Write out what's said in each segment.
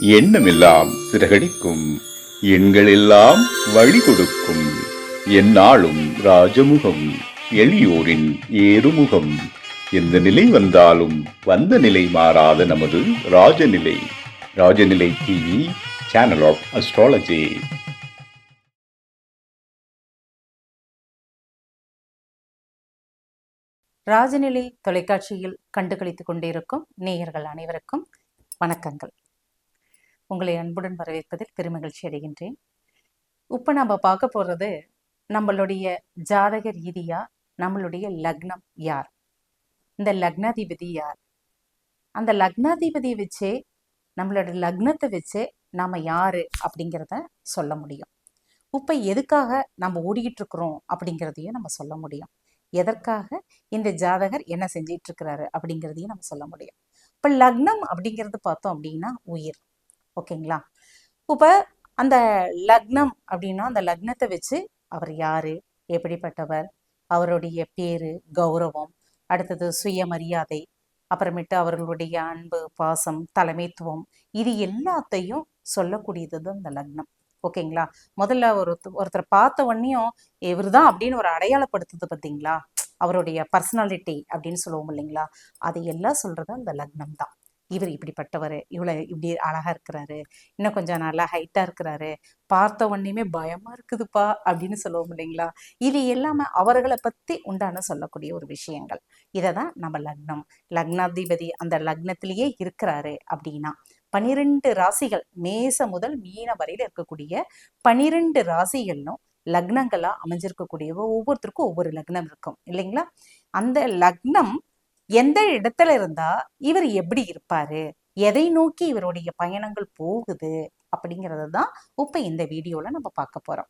எண்ணமெல்லாம் சிறகடிக்கும். எண்களெல்லாம் வழி கொடுக்கும் எந்நாளும் ராஜமுகம் எளியோரின் ஏறுமுகம். எந்த நிலை வந்தாலும் வந்த நிலை மாறாத நமது Rajanilai. Rajanilai TV channel of astrology Rajanilai தொலைக்காட்சியில் கண்டுகளித்துக் கொண்டிருக்கும் நேயர்கள் அனைவருக்கும் வணக்கங்கள். உங்களை அன்புடன் வரவேற்பதில் பெருமகிழ்ச்சி அடைகின்றேன். இப்போ நம்ம பார்க்க போகிறது நம்மளுடைய ஜாதக ரீதியாக நம்மளுடைய லக்னம் யார்? இந்த லக்னாதிபதி யார்? அந்த லக்னாதிபதியை வச்சே நம்மளோட லக்னத்தை வச்சே நாம் யார் அப்படிங்கிறத சொல்ல முடியும். இப்போ எதுக்காக நம்ம ஓடிக்கிட்டு இருக்கிறோம் அப்படிங்கிறதையும் நம்ம சொல்ல முடியும். எதற்காக இந்த ஜாதகர் என்ன செஞ்சிட்டு இருக்கிறாரு அப்படிங்கிறதையும் நம்ம சொல்ல முடியும். இப்போ லக்னம் அப்படிங்கிறது பார்த்தோம் அப்படின்னா உயிர். ஓகேங்களா? இப்போ அந்த லக்னம் அப்படின்னா அந்த லக்னத்தை வச்சு அவர் யாரு? எப்படிப்பட்டவர்? அவருடைய பேரு கௌரவம். அடுத்தது சுயமரியாதை. அப்புறமேட்டு அவர்களுடைய அன்பு பாசம் தலைமைத்துவம். இது எல்லாத்தையும் சொல்லக்கூடியது தான் இந்த லக்னம். ஓகேங்களா? முதல்ல ஒரு ஒருத்தர் பார்த்த உடனேயும் இவர் தான் அப்படின்னு ஒரு அடையாளப்படுத்துது பார்த்தீங்களா? அவருடைய பர்சனாலிட்டி அப்படின்னு சொல்லுவோம் இல்லைங்களா? அதையெல்லாம் சொல்றது அந்த லக்னம் தான் இவர் இப்படிப்பட்டவர் இவ்வளோ இப்படி அழகா இருக்கிறாரு இன்னும் கொஞ்சம் நல்லா ஹைட்டாக இருக்கிறாரு பார்த்த உடனேயுமே பயமா இருக்குதுப்பா அப்படின்னு சொல்லுவோம் இல்லைங்களா? இது எல்லாமே அவர்களை பற்றி உண்டான சொல்லக்கூடிய ஒரு விஷயங்கள். இதை தான் நம்ம லக்னம். லக்னாதிபதி அந்த லக்னத்திலேயே இருக்கிறாரு அப்படின்னா பனிரெண்டு ராசிகள் மேச முதல் மீன வரையில இருக்கக்கூடிய பனிரெண்டு ராசிகளும் லக்னங்களாக அமைஞ்சிருக்கக்கூடிய ஒவ்வொருத்தருக்கும் ஒவ்வொரு லக்னம் இருக்கும் இல்லைங்களா? அந்த லக்னம் எந்த இடத்துல இருந்தா இவர் எப்படி இருப்பாரு? எதை நோக்கி இவருடைய பயணங்கள் போகுது? அப்படிங்கிறது தான் இப்ப இந்த வீடியோல நம்ம பார்க்க போறோம்.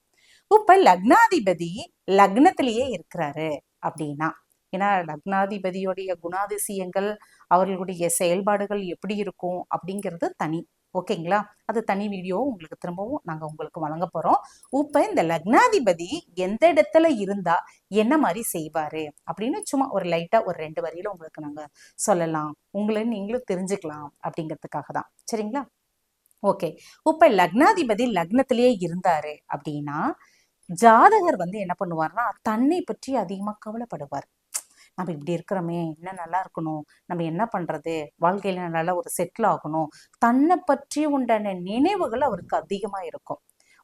இப்ப லக்னாதிபதி லக்னத்திலேயே இருக்கிறாரு அப்படின்னா ஏன்னா லக்னாதிபதியுடைய குணாதிசயங்கள் அவர்களுடைய செயல்பாடுகள் எப்படி இருக்கும் அப்படிங்கிறது தனி. ஓகேங்களா? அது தனி வீடியோ உங்களுக்கு திரும்பவும் நாங்க உங்களுக்கு வழங்க போறோம். இப்ப இந்த லக்னாதிபதி எந்த இடத்துல இருந்தா என்ன மாதிரி செய்வாரு? அப்படின்னு சும்மா ஒரு லைட்டா ஒரு ரெண்டு வரியில் உங்களுக்கு நாங்க சொல்லலாம். உங்களை நீங்களும் தெரிஞ்சுக்கலாம் அப்படிங்கிறதுக்காக தான். சரிங்களா? ஓகே. இப்ப லக்னாதிபதி லக்னத்திலேயே இருந்தாரு அப்படின்னா ஜாதகர் வந்து என்ன பண்ணுவார்னா தன்னை பற்றி அதிகமா கவலைப்படுவார். நம்ம இப்படி இருக்கிறோமே என்ன நல்லா இருக்கணும். நம்ம என்ன பண்ணுறது வாழ்க்கையில் நல்லா ஒரு செட்டில் ஆகணும். தன்னை பற்றி உண்டான நினைவுகள் அவருக்கு அதிகமாக இருக்கும்.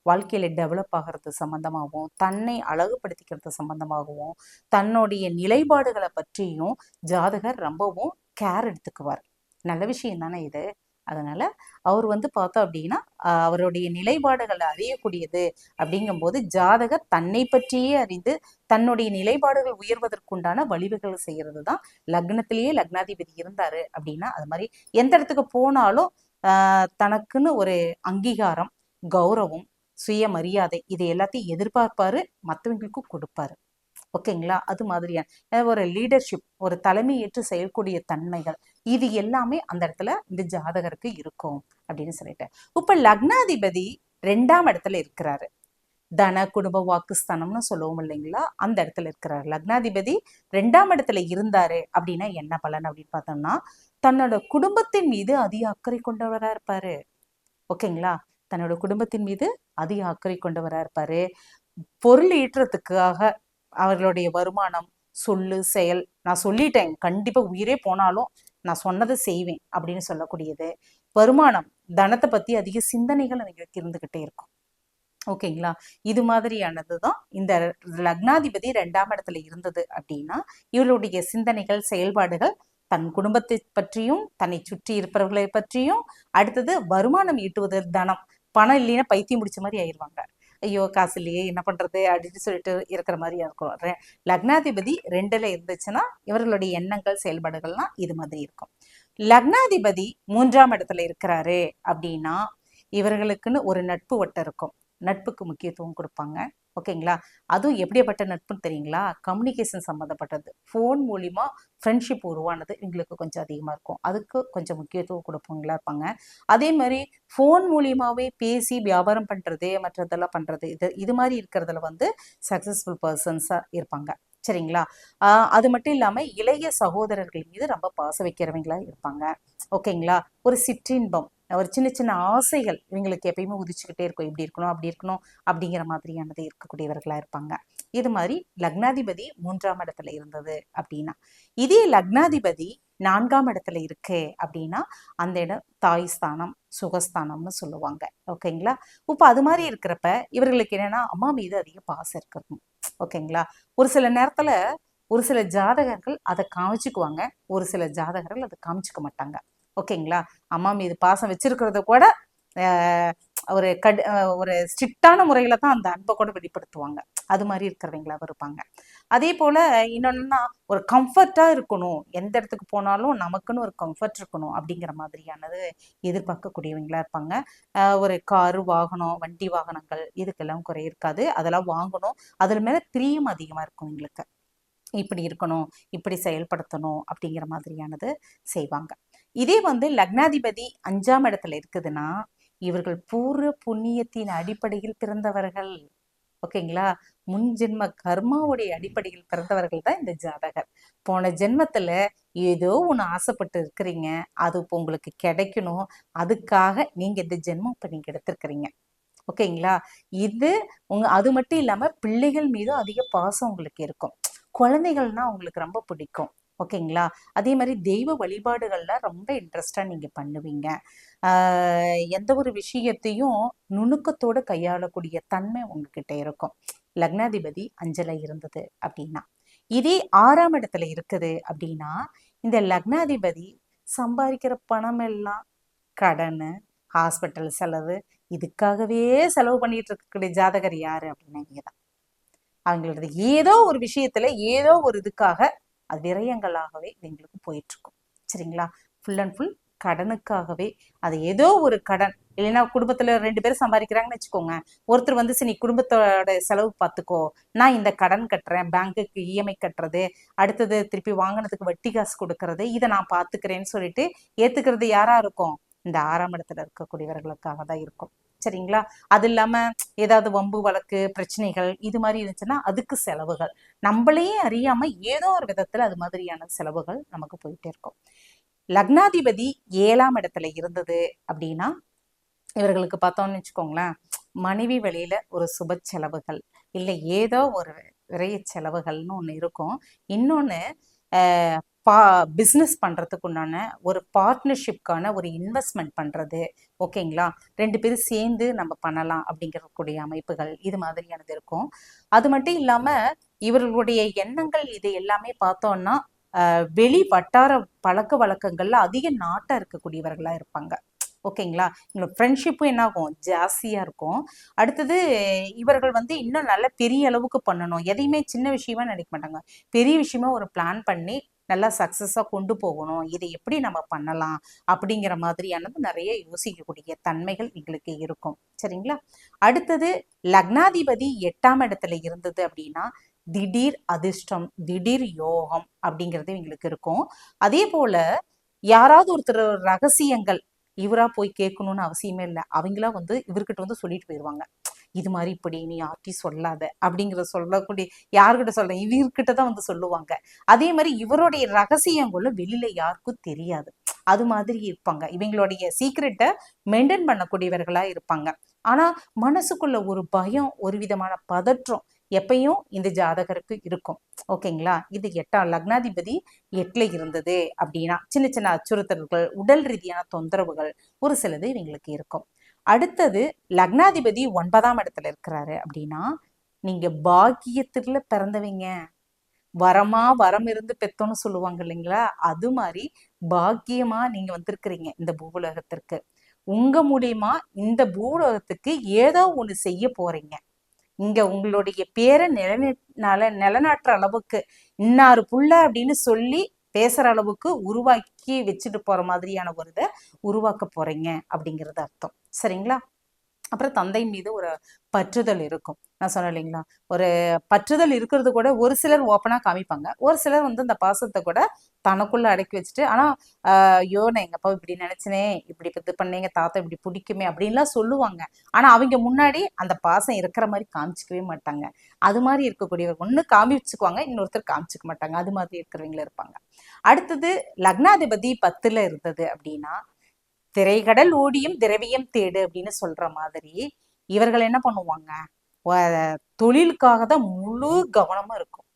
வாழ்க்கையில் டெவலப் ஆகிறது சம்மந்தமாகவும் தன்னை அழகுபடுத்திக்கிறது சம்மந்தமாகவும் தன்னுடைய நிலைப்பாடுகளை பற்றியும் ஜாதகர் ரொம்பவும் கேர் எடுத்துக்குவார். நல்ல விஷயம் தானே இது? அதனால அவர் வந்து பார்த்தோம் அப்படின்னா அவருடைய நிலைப்பாடுகள் அறியக்கூடியது அப்படிங்கும்போது ஜாதகர் தன்னை பற்றியே அறிந்து தன்னுடைய நிலைப்பாடுகள் உயர்வதற்குண்டான வழிவுகள் செய்கிறது தான் லக்னத்திலேயே லக்னாதிபதி இருந்தாரு அப்படின்னா அது மாதிரி எந்த இடத்துக்கு போனாலும் ஆஹ் தனக்குன்னு ஒரு அங்கீகாரம் கௌரவம் சுயமரியாதை இது எல்லாத்தையும் எதிர்பார்ப்பாரு மற்றவங்களுக்கும் கொடுப்பாரு. ஓகேங்களா? அது மாதிரியான ஒரு லீடர்ஷிப் ஒரு தலைமை ஏற்று செயல்கூடிய தன்மைகள் இது எல்லாமே அந்த இடத்துல இந்த ஜாதகருக்கு இருக்கும் அப்படின்னு சொல்லிட்டு. இப்ப லக்னாதிபதி ரெண்டாம் இடத்துல இருக்கிறாரு. தன குடும்ப வாக்குஸ்தானம்னு சொல்லுவோம் இல்லைங்களா? அந்த இடத்துல இருக்கிறாரு. லக்னாதிபதி ரெண்டாம் இடத்துல இருந்தாரு அப்படின்னா என்ன பலன் அப்படின்னு பார்த்தோம்னா தன்னோட குடும்பத்தின் மீது அதிக அக்கறை கொண்டவரா இருப்பாரு. ஓகேங்களா? தன்னோட குடும்பத்தின் மீது அதிக அக்கறை கொண்டவரா இருப்பாரு. பொருள் ஈட்டுறதுக்காக அவர்களுடைய வருமானம் சொல்லு செயல் நான் சொல்லிட்டேன். கண்டிப்பா உயிரே போனாலும் நான் சொன்னதை செய்வேன் அப்படின்னு சொல்லக்கூடியது. வருமானம் தனத்தை பத்தி அதிக சிந்தனைகள் எனக்கு இருந்துகிட்டே இருக்கும். ஓகேங்களா? இது மாதிரியானது தான் இந்த லக்னாதிபதி ரெண்டாம் இடத்துல இருந்தது அப்படின்னா இவருடைய சிந்தனைகள் செயல்பாடுகள் தன் குடும்பத்தை பற்றியும் தன்னை சுற்றி இருப்பவர்களை பற்றியும் அடுத்தது வருமானம் ஈட்டுவது தனம் பணம் இல்லைன்னா பைத்தியம் முடிச்ச மாதிரி ஆயிடுவாங்க. ஐயோ காசு இல்லையே என்ன பண்ணுறது அப்படின்னு சொல்லிட்டு இருக்கிற மாதிரி இருக்கும். லக்னாதிபதி ரெண்டில் இருந்துச்சுன்னா இவர்களுடைய எண்ணங்கள் செயல்பாடுகள்லாம் இது மாதிரி இருக்கும். லக்னாதிபதி மூன்றாம் இடத்துல இருக்கிறாரு அப்படின்னா இவர்களுக்குன்னு ஒரு நட்பு வட்டம் இருக்கும். நட்புக்கு முக்கியத்துவம் கொடுப்பாங்க. ஓகேங்களா? அதுவும் எப்படிப்பட்ட நட்புன்னு தெரியுங்களா? கம்யூனிகேஷன் சம்மந்தப்பட்டது ஃபோன் மூலிமா ஃப்ரெண்ட்ஷிப் உருவானது எங்களுக்கு கொஞ்சம் அதிகமாக இருக்கும். அதுக்கு கொஞ்சம் முக்கியத்துவம் கொடுப்பவங்களா இருப்பாங்க. அதே மாதிரி ஃபோன் மூலியமாகவே பேசி வியாபாரம் பண்ணுறது மற்றதெல்லாம் பண்ணுறது இது இது மாதிரி இருக்கிறதுல வந்து சக்ஸஸ்ஃபுல் பர்சன்ஸாக இருப்பாங்க. சரிங்களா? அது மட்டும் இல்லாமல் இளைய சகோதரர்கள் மீது ரொம்ப பாச வைக்கிறவங்களா இருப்பாங்க. ஓகேங்களா? ஒரு சிற்றின்பம். ஒரு சின்ன சின்ன ஆசைகள் இவங்களுக்கு எப்பயுமே உதிச்சுக்கிட்டே இருக்கும். இப்படி இருக்கணும் அப்படி இருக்கணும் அப்படிங்கிற மாதிரியானது இருக்கக்கூடியவர்களாக இருப்பாங்க. இது மாதிரி லக்னாதிபதி மூன்றாம் இடத்துல இருந்தது அப்படின்னா இதே லக்னாதிபதி நான்காம் இடத்துல இருக்கு அப்படின்னா அந்த இடம் தாய் ஸ்தானம் சுகஸ்தானம்னு சொல்லுவாங்க. ஓகேங்களா? இப்போ அது மாதிரி இருக்கிறப்ப இவர்களுக்கு என்னன்னா அம்மா மீது அதிக பாசம் இருக்கணும். ஓகேங்களா? ஒரு சில நேரத்துல ஒரு சில ஜாதகர்கள் அதை காமிச்சுக்குவாங்க. ஒரு சில ஜாதகர்கள் அதை காமிச்சுக்க மாட்டாங்க. ஓகேங்களா? அம்மா மீது பாசம் வச்சிருக்கிறத கூட ஆஹ், ஒரு கடு ஒரு ஸ்ட்ரிக்டான முறையில தான் அந்த அன்பை கூட வெளிப்படுத்துவாங்க. அது மாதிரி இருக்கிறவங்களா இருப்பாங்க. அதே போல இன்னொன்னா ஒரு கம்ஃபர்ட்டா இருக்கணும். எந்த இடத்துக்கு போனாலும் நமக்குன்னு ஒரு கம்ஃபர்ட் இருக்கணும் அப்படிங்கிற மாதிரியானது எதிர்பார்க்கக்கூடியவங்களா இருப்பாங்க. ஒரு காரு வாகனம் வண்டி வாகனங்கள் இதுக்கெல்லாம் குறை இருக்காது. அதெல்லாம் வாங்கணும். அதில் மேல பிரியம் அதிகமா இருக்கும் எங்களுக்கு. இப்படி இருக்கணும் இப்படி செயல்படுத்தணும் அப்படிங்கிற மாதிரியானது செய்வாங்க. இதே வந்து லக்னாதிபதி அஞ்சாம் இடத்துல இருக்குதுன்னா இவர்கள் பூர்வ புண்ணியத்தின் அடிப்படையில் பிறந்தவர்கள். ஓகேங்களா? முன் ஜென்ம கர்மாவுடைய அடிப்படையில் பிறந்தவர்கள் தான் இந்த ஜாதகர். போன ஜென்மத்துல ஏதோ ஒன்று ஆசைப்பட்டு இருக்கிறீங்க அது இப்போ உங்களுக்கு கிடைக்கணும் அதுக்காக நீங்க இந்த ஜென்மம் இப்போ நீங்க எடுத்திருக்கிறீங்க. ஓகேங்களா? இது உங்க அது மட்டும் இல்லாம பிள்ளைகள் மீதும் அதிக பாசம் உங்களுக்கு இருக்கும். குழந்தைகள்னா உங்களுக்கு ரொம்ப பிடிக்கும். ஓகேங்களா? அதே மாதிரி தெய்வ வழிபாடுகள்லாம் ரொம்ப இன்ட்ரெஸ்டாக நீங்க பண்ணுவீங்க. ஆஹ் எந்த ஒரு விஷயத்தையும் நுணுக்கத்தோட கையாளக்கூடிய தன்மை உங்ககிட்ட இருக்கும். லக்னாதிபதி அஞ்சல இருந்தது அப்படின்னா. இதே ஆறாம் இடத்துல இருக்குது அப்படின்னா இந்த லக்னாதிபதி சம்பாதிக்கிற பணம் எல்லாம் கடன் ஹாஸ்பிட்டல் செலவு இதுக்காகவே செலவு பண்ணிட்டு இருக்கக்கூடிய ஜாதகர் யாரு அப்படின்னா நீங்க தான் அவங்களோட ஏதோ ஒரு விஷயத்துல ஏதோ ஒரு இதுக்காக அது விரயங்களாகவே இவங்களுக்கு போயிட்டு இருக்கும் சரிங்களா? ஃபுல் அண்ட் ஃபுல் கடனுக்காகவே அது ஏதோ ஒரு கடன். இல்லைன்னா குடும்பத்துல ரெண்டு பேரும் சம்பாதிக்கிறாங்கன்னு வச்சுக்கோங்க. ஒருத்தர் வந்து சரி நீ குடும்பத்தோட செலவு பார்த்துக்கோ நான் இந்த கடன் கட்டுறேன். பேங்க்குக்கு இஎம்ஐ கட்டுறது. அடுத்தது திருப்பி வாங்கினதுக்கு வட்டி காசு கொடுக்கறது. இதை நான் பார்த்துக்கிறேன்னு சொல்லிட்டு ஏத்துக்கிறது யாரா இருக்கும்? இந்த ஆறாம் இடத்துல இருக்கக்கூடியவர்களுக்காக தான் இருக்கும். சரிங்களா? அது இல்லாம ஏதாவது வம்பு வழக்கு பிரச்சனைகள் இது மாதிரி இருந்துச்சுன்னா அதுக்கு செலவுகள். நம்மளையே அறியாம ஏதோ ஒரு விதத்துல அது மாதிரியான செலவுகள் நமக்கு போயிட்டே இருக்கும். லக்னாதிபதி ஏழாம் இடத்துல இருந்தது அப்படின்னா இவர்களுக்கு பார்த்தோம்னு வச்சுக்கோங்களேன் மனைவி வழியில ஒரு சுப செலவுகள் இல்லை ஏதோ ஒரு விரைய செலவுகள்னு ஒன்று இருக்கும். இன்னொன்று பா பிஸ்னஸ் பண்ணுறதுக்கு உண்டான ஒரு பார்ட்னர்ஷிப்கான ஒரு இன்வெஸ்ட்மெண்ட் பண்ணுறது ஓகேங்களா ரெண்டு பேரும் சேர்ந்து நம்ம பண்ணலாம் அப்படிங்கிறக்கூடிய அமைப்புகள் இது மாதிரியானது இருக்கும். அது மட்டும் இல்லாமல் இவர்களுடைய எண்ணங்கள் இது எல்லாமே பார்த்தோம்னா வெளி வட்டார பழக்க வழக்கங்கள்ல அதிக நாட்டாக இருக்கக்கூடியவர்களாக இருப்பாங்க. ஓகேங்களா இவங்களோட ஃப்ரெண்ட்ஷிப்பும் என்ன ஆகும் இருக்கும். அடுத்தது இவர்கள் வந்து இன்னும் நல்ல பெரிய அளவுக்கு பண்ணணும். எதையுமே சின்ன விஷயமா நினைக்க மாட்டாங்க. பெரிய விஷயமா ஒரு பிளான் பண்ணி நல்லா சக்ஸஸாக கொண்டு போகணும். இதை எப்படி நம்ம பண்ணலாம்? அப்படிங்கிற மாதிரியானது நிறைய யோசிக்கக்கூடிய தன்மைகள் எங்களுக்கு இருக்கும். சரிங்களா? அடுத்தது லக்னாதிபதி எட்டாம் இடத்துல இருந்தது அப்படின்னா திடீர் அதிர்ஷ்டம் திடீர் யோகம் அப்படிங்கிறது எங்களுக்கு இருக்கும். அதே போல யாராவது ஒருத்தர் ரகசியங்கள் இவரா போய் கேட்கணும்னு அவசியமே இல்லை. அவங்களா வந்து இவர்கிட்ட வந்து சொல்லிட்டு போயிடுவாங்க இது மாதிரி இப்படி நீ யார்ட்டையும் சொல்லாத அப்படிங்கிறத சொல்லக்கூடிய யாருக்கிட்ட சொல்ல இவர்கிட்ட தான் வந்து சொல்லுவாங்க. அதே மாதிரி இவருடைய ரகசியங்களும் வெளியில யாருக்கும் தெரியாது. அது மாதிரி இருப்பாங்க. இவங்களுடைய சீக்ரெட்டை மெயின்டைன் பண்ணக்கூடியவர்களா இருப்பாங்க. ஆனா மனசுக்குள்ள ஒரு பயம் ஒரு விதமான பதற்றம் எப்பயும் இந்த ஜாதகருக்கு இருக்கும். ஓகேங்களா? இது எட்டாம் லக்னாதிபதி எட்டுல இருந்தது அப்படின்னா சின்ன சின்ன அச்சுறுத்தல்கள் உடல் ரீதியான தொந்தரவுகள் ஒரு சிலது இவங்களுக்கு இருக்கும். அடுத்தது லக்னாதிபதி ஒன்பதாம் இடத்துல இருக்கிறாரு அப்படின்னா நீங்க பாக்கியத்துல பிறந்தவங்க. வரமா வரம் இருந்து பெத்தோன்னு சொல்லுவாங்க இல்லைங்களா? அது மாதிரி பாக்கியமா நீங்க வந்திருக்கிறீங்க இந்த பூவுலகத்திற்கு. உங்க மூலியமா இந்த பூலோகத்துக்கு ஏதோ ஒண்ணு செய்ய போறீங்க. இங்க உங்களுடைய பேரை நிலநி நல நிலநாட்டுற அளவுக்கு இன்னாறு புள்ள அப்படின்னு சொல்லி பேசுற அளவுக்கு உருவாக்கி வச்சுட்டு போற மாதிரியான ஒரு இதை உருவாக்க போறீங்க அப்படிங்கிறது அர்த்தம். சரிங்களா? அப்புறம் தந்தை மீது ஒரு பற்றுதல் இருக்கும். நான் சொன்னேன் இல்லைங்களா? ஒரு பற்றுதல் இருக்கிறது கூட ஒரு சிலர் ஓப்பனா காமிப்பாங்க. ஒரு சிலர் வந்து இந்த பாசத்தை கூட தனக்குள்ள அடக்கி வச்சுட்டு ஆனா ஆஹ் ஐயோ நான் எங்க அப்பா இப்படி நினைச்சனே இப்படி இது பண்ணீங்க தாத்தா இப்படி பிடிக்குமே அப்படின்லாம் சொல்லுவாங்க. ஆனா அவங்க முன்னாடி அந்த பாசம் இருக்கிற மாதிரி காமிச்சிக்கவே மாட்டாங்க. அது மாதிரி இருக்கக்கூடியவங்க ஒண்ணு காமிச்சுக்குவாங்க இன்னொருத்தர் காமிச்சிக்க மாட்டாங்க. அது மாதிரி இருக்கிறவங்கள இருப்பாங்க. அடுத்தது லக்னாதிபதி பத்துல இருந்தது அப்படின்னா திரைகடல் ஓடியும் திரவியம் தேடு அப்படின்னு சொல்ற மாதிரி இவர்கள் என்ன பண்ணுவாங்க? தொழிலுக்காக தான் முழு கவனமா இருக்கும்.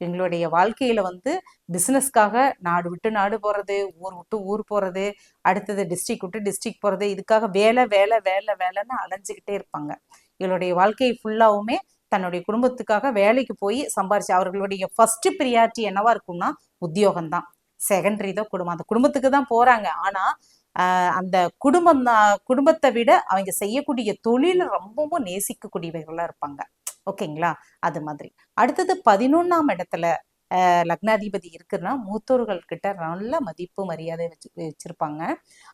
எங்களுடைய வாழ்க்கையில வந்து பிசினஸ்க்காக நாடு விட்டு நாடு போறது ஊர் விட்டு ஊர் போறது அடுத்தது டிஸ்ட்ரிக்ட் விட்டு டிஸ்ட்ரிக்ட் போறது இதுக்காக வேலை வேலை வேலை வேலைன்னு அலைஞ்சுக்கிட்டே இருப்பாங்க. இவளுடைய வாழ்க்கை ஃபுல்லாவுமே தன்னுடைய குடும்பத்துக்காக வேலைக்கு போய் சம்பாரிச்சு அவர்களுடைய ஃபர்ஸ்ட் ப்ரியாரிட்டி என்னவா இருக்கும்னா உத்தியோகம் தான் செகண்டரி தான் குடும்பம். அந்த குடும்பத்துக்கு தான் போறாங்க. ஆனா அந்த குடும்பம் தான் குடும்பத்தை விட அவங்க செய்யக்கூடிய தொழில் ரொம்பவும் நேசிக்கக்கூடியவர்களாக இருப்பாங்க. ஓகேங்களா? அது மாதிரி. அடுத்தது பதினொன்றாம் இடத்துல ஆஹ் லக்னாதிபதி இருக்குன்னா மூத்தோர்கள் கிட்ட நல்ல மதிப்பு மரியாதை வச்சு வச்சிருப்பாங்க.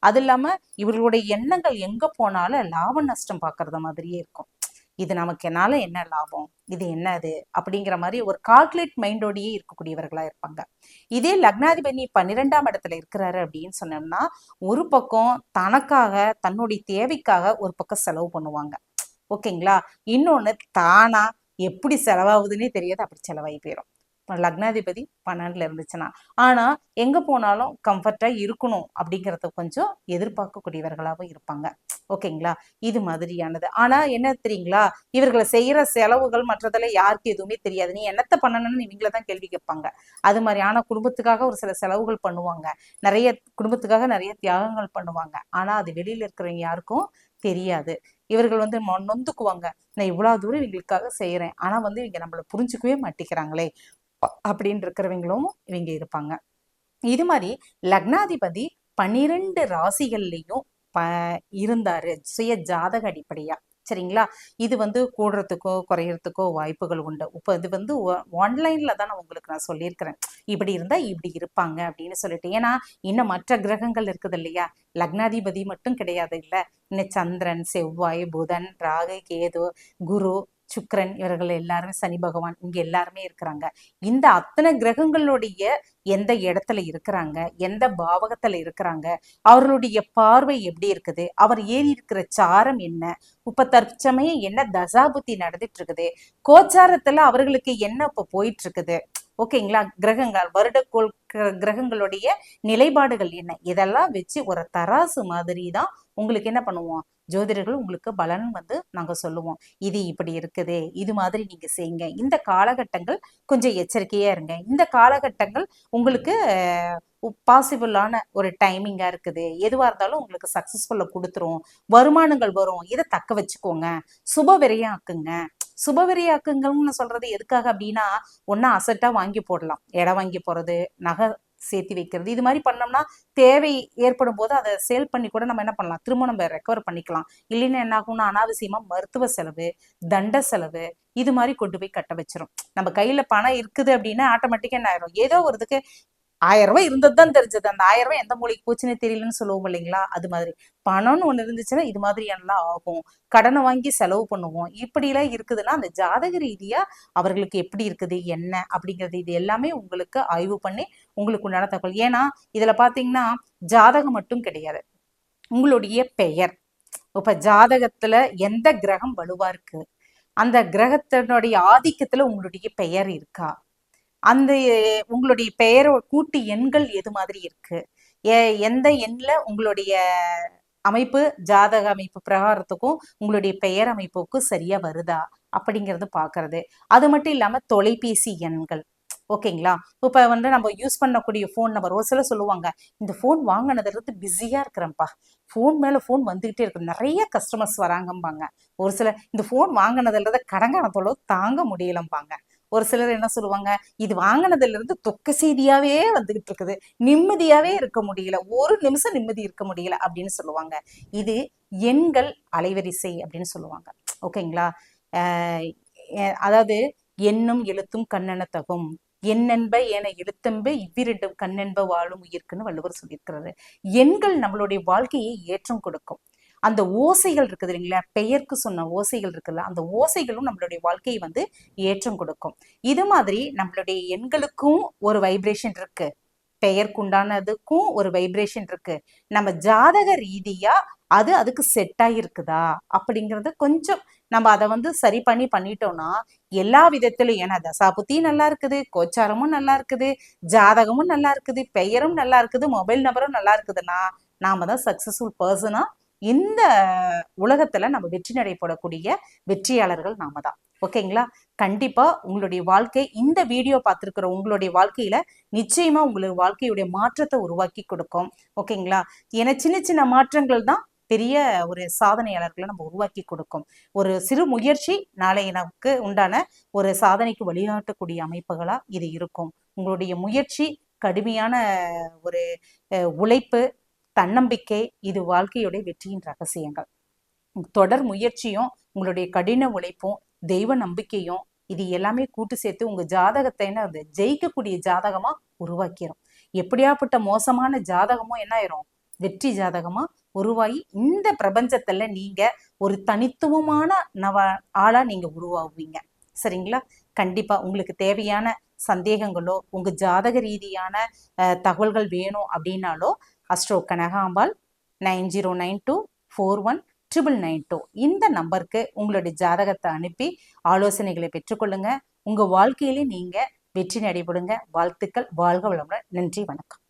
அது இல்லாம இவர்களுடைய எண்ணங்கள் எங்க போனாலும் லாப நஷ்டம் பார்க்குறத மாதிரியே இருக்கும். இது நமக்கு என்னால என்ன லாபம்? இது என்னது? அப்படிங்கிற மாதிரி ஒரு கால்குலேட் மைண்டோடயே இருக்கக்கூடியவர்களா இருப்பாங்க. இதே லக்னாதிபதி பன்னிரெண்டாம் இடத்துல இருக்கிறாரு அப்படின்னு சொன்னோம்னா ஒரு பக்கம் தனக்காக தன்னுடைய தேவைக்காக ஒரு பக்கம் செலவு பண்ணுவாங்க. ஓகேங்களா? இன்னொன்னு தானா எப்படி செலவாகுதுன்னே தெரியாது அப்படி செலவாகி போயிடும் லக்னாதிபதி பன்னெண்டுல இருந்துச்சுன்னா. ஆனா எங்க போனாலும் கம்ஃபர்ட்டா இருக்கணும் அப்படிங்கறத கொஞ்சம் எதிர்பார்க்கக்கூடியவர்களாகவும் இருப்பாங்க. ஓகேங்களா? இது மாதிரியானது. ஆனா என்ன தெரியுங்களா? இவர்களை செய்யற செலவுகள் மற்றதெல்லாம் யாருக்கு எதுவுமே தெரியாது. நீ என்னத்த பண்ணணும்னு இவங்கள தான் கேள்வி கேட்பாங்க. அது மாதிரி ஆனா குடும்பத்துக்காக ஒரு சில செலவுகள் பண்ணுவாங்க. நிறைய குடும்பத்துக்காக நிறைய தியாகங்கள் பண்ணுவாங்க. ஆனா அது வெளியில இருக்கிறவங்க யாருக்கும் தெரியாது. இவர்கள் வந்து நொந்துக்குவாங்க. நான் இவ்வளவு தூரம் இவங்களுக்காக செய்யறேன். ஆனா வந்து இவங்க நம்மள புரிஞ்சுக்கவே மாட்டேங்கிறாங்களே. அப்படின்னு இருக்கிறவங்களும் இவங்க இருப்பாங்க. இது மாதிரி லக்னாதிபதி பன்னிரெண்டு ராசிகள்லையும் ப இருந்தாரு. சுய ஜாதக அடிப்படையா. சரிங்களா? இது வந்து கூடுறதுக்கோ குறையறதுக்கோ வாய்ப்புகள் உண்டு. இப்போ இது வந்து ஆன்லைன்ல தான் நான் உங்களுக்கு நான் சொல்லியிருக்கிறேன். இப்படி இருந்தா இப்படி இருப்பாங்க அப்படின்னு சொல்லிட்டு. ஏன்னா இன்னும் மற்ற கிரகங்கள் இருக்குது இல்லையா? லக்னாதிபதி மட்டும் கிடையாது இல்ல. இன்னும் சந்திரன் செவ்வாய் புதன் ராகு கேது குரு சுக்ரன் இவர்கள் எல்லாருமே சனி பகவான் இங்க எல்லாருமே இருக்கிறாங்க. இந்த அத்தனை கிரகங்களுடைய எந்த இடத்துல இருக்கிறாங்க? எந்த பாவகத்துல இருக்கிறாங்க? அவர்களுடைய பார்வை எப்படி இருக்குது? அவர் ஏறி இருக்கிற சாரம் என்ன? இப்ப தற்சமயம் என்ன? தசாபுத்தி நடந்துட்டு இருக்குது கோச்சாரத்துல அவர்களுக்கு என்ன இப்ப போயிட்டு இருக்குது ஓகேங்களா? கிரகங்கள் வருடக்கோள் கிர- கிரகங்களுடைய நிலைப்பாடுகள் என்ன? இதெல்லாம் வச்சு ஒரு தராசு மாதிரி தான் உங்களுக்கு என்ன பண்ணுவோம்? ஜோதிடர்கள் உங்களுக்கு பலன் வந்து நாங்கள் சொல்லுவோம். இது இப்படி இருக்குது இது மாதிரி நீங்கள் செய்யுங்க இந்த காலகட்டங்கள் கொஞ்சம் எச்சரிக்கையாக இருங்க. இந்த காலகட்டங்கள் உங்களுக்கு பாசிபிளான ஒரு டைமிங்காக இருக்குது. எதுவாக இருந்தாலும் உங்களுக்கு சக்ஸஸ்ஃபுல்லாக கொடுத்துரும். வருமானங்கள் வரும். இதை தக்க வச்சுக்கோங்க. சுப விரையாக்குங்க சுபவரியாக்குங்கள்னு சொல்றது எதுக்காக அப்படின்னா ஒன்னா அசட்டா வாங்கி போடலாம். இடம் வாங்கி போறது நகை சேர்த்து வைக்கிறது. இது மாதிரி பண்ணோம்னா தேவை ஏற்படும் போது அதை சேல் பண்ணி கூட நம்ம என்ன பண்ணலாம்? திரும்ப நம்ம ரெக்கவர் பண்ணிக்கலாம். இல்லைன்னா என்ன ஆகும்னா அனாவசியமா மருத்துவ செலவு தண்ட செலவு இது மாதிரி கொண்டு போய் கட்ட வச்சிரும். நம்ம கையில பணம் இருக்குது அப்படின்னா ஆட்டோமேட்டிக்கா என்ன ஆயிரும்? ஏதோ ஒரு இதுக்கு ஆயிரம் ரூபாய் இருந்தது தான் தெரிஞ்சது. அந்த ஆயிரம் ரூபாய் எந்த மூலைக்கு போச்சுன்னு தெரியலன்னு சொல்லுவோம் இல்லைங்களா? அது மாதிரி. பணம்னு ஒண்ணு இருந்துச்சுன்னா இது மாதிரி எல்லாம் ஆகும். கடனை வாங்கி செலவு பண்ணுவோம். இப்படிலாம் இருக்குதுன்னா அந்த ஜாதக ரீதியா அவர்களுக்கு எப்படி இருக்குது என்ன அப்படிங்கிறது இது எல்லாமே உங்களுக்கு ஆய்வு பண்ணி உங்களுக்கு உண்டான தகவல். ஏன்னா இதுல பாத்தீங்கன்னா ஜாதகம் மட்டும் கிடையாது. உங்களுடைய பெயர். இப்ப ஜாதகத்துல எந்த கிரகம் வலுவா இருக்கு? அந்த கிரகத்தினுடைய ஆதிக்கத்துல உங்களுடைய பெயர் இருக்கா? அந்த உங்களுடைய பெயரோ கூட்டு எண்கள் எது மாதிரி இருக்கு? எந்த எண்ல உங்களுடைய அமைப்பு ஜாதக அமைப்பு பிரகாரத்துக்கும் உங்களுடைய பெயர் அமைப்புக்கும் சரியா வருதா? அப்படிங்கறது பாக்குறது. அது மட்டும் இல்லாம தொலைபேசி எண்கள். ஓகேங்களா? இப்ப வந்து நம்ம யூஸ் பண்ணக்கூடிய ஃபோன் நம்பர் ஒரு சில சொல்லுவாங்க இந்த ஃபோன் வாங்கினதுல இருந்து பிஸியா இருக்கிறேன்ப்பா. ஃபோன் மேல ஃபோன் வந்துகிட்டே இருக்கு. நிறைய கஸ்டமர்ஸ் வராங்கம்பாங்க. ஒரு சிலர் இந்த ஃபோன் வாங்கினதுல இருந்து கடங்கானத்தோட தாங்க முடியலம்பாங்க. ஒரு சிலர் என்ன சொல்லுவாங்க இது வாங்கினதுல இருந்து தொக்க செய்தியாவே வந்துகிட்டு இருக்குது. நிம்மதியாவே இருக்க முடியல. ஒரு நிமிஷம் நிம்மதி இருக்க முடியல. அப்படின்னு சொல்லுவாங்க. இது எண்கள் அலைவரிசை அப்படின்னு சொல்லுவாங்க. ஓகேங்களா? ஆஹ் அதாவது எண்ணும் எழுத்தும் கண்ணன தகும். எண்ணென்ப என எழுத்தென்ப இவ்விரண்டும் கண்ணென்ப வாழும் உயிர்க்குன்னு வள்ளுவர் சொல்லியிருக்கிறாரு. எண்கள் நம்மளுடைய வாழ்க்கையை ஏற்றம் கொடுக்கும். அந்த ஓசைகள் இருக்குது இல்லைங்களா? பெயருக்கு சொன்ன ஓசைகள் இருக்குல்ல அந்த ஓசைகளும் நம்மளுடைய வாழ்க்கையை வந்து ஏற்றம் கொடுக்கும். இது மாதிரி நம்மளுடைய எண்களுக்கும் ஒரு வைப்ரேஷன் இருக்கு. பெயர்க்குண்டானதுக்கும் ஒரு வைப்ரேஷன் இருக்கு. நம்ம ஜாதக ரீதியா அது அதுக்கு செட் ஆகிருக்குதா அப்படிங்கிறது கொஞ்சம் நம்ம அதை வந்து சரி பண்ணி பண்ணிட்டோம்னா எல்லா விதத்திலும் ஏன்னா தசாபுத்தி நல்லா இருக்குது கோச்சாரமும் நல்லா இருக்குது ஜாதகமும் நல்லா இருக்குது பெயரும் நல்லா இருக்குது மொபைல் நம்பரும் நல்லா இருக்குதுன்னா நாம தான் சக்சஸ்ஃபுல் பர்சனா இந்த உலகத்துல நம்ம வெற்றி நடைபெறக்கூடிய வெற்றியாளர்கள் நாம தான் ஓகேங்களா? கண்டிப்பா உங்களுடைய வாழ்க்கை இந்த வீடியோ பார்த்துருக்கிற உங்களுடைய வாழ்க்கையில நிச்சயமா உங்களுக்கு வாழ்க்கையுடைய மாற்றத்தை உருவாக்கி கொடுக்கும். ஓகேங்களா? ஏன்னா சின்ன சின்ன மாற்றங்கள் தான் பெரிய ஒரு சாதனையாளர்களை நம்ம உருவாக்கி கொடுக்கும். ஒரு சிறு முயற்சி நாளை நமக்கு உண்டான ஒரு சாதனைக்கு வழிகாட்டக்கூடிய அமைப்புகளா இது இருக்கும். உங்களுடைய முயற்சி கடுமையான ஒரு உழைப்பு தன்னம்பிக்கை இது வாழ்க்கையுடைய வெற்றியின் ரகசியங்கள். தொடர் முயற்சியும் உங்களுடைய கடின உழைப்பும் தெய்வ நம்பிக்கையும் இது எல்லாமே கூட்டு சேர்த்து உங்க ஜாதகத்தை என்ன அது ஜெயிக்கக்கூடிய ஜாதகமா உருவாக்கிரும். எப்படியாப்பட்ட மோசமான ஜாதகமும் என்ன ஆயிரும்? வெற்றி ஜாதகமா உருவாகி இந்த பிரபஞ்சத்துல நீங்க ஒரு தனித்துவமான நவ ஆளா நீங்க உருவாகுவீங்க. சரிங்களா? கண்டிப்பா உங்களுக்கு தேவையான சந்தேகங்களோ உங்க ஜாதக ரீதியான அஹ், தகவல்கள் வேணும் அப்படின்னாலோ astro Kanakambal nine zero nine two four one triple nine two. இந்த நம்பருக்கு உங்களுடைய ஜாதகத்தை அனுப்பி ஆலோசனைகளை பெற்றுக்கொள்ளுங்க. உங்க வாழ்க்கையிலே நீங்க வெற்றி நடைபெறுங்க வாழ்த்துக்கள். வாழ்க வளமுடன். நன்றி. வணக்கம்.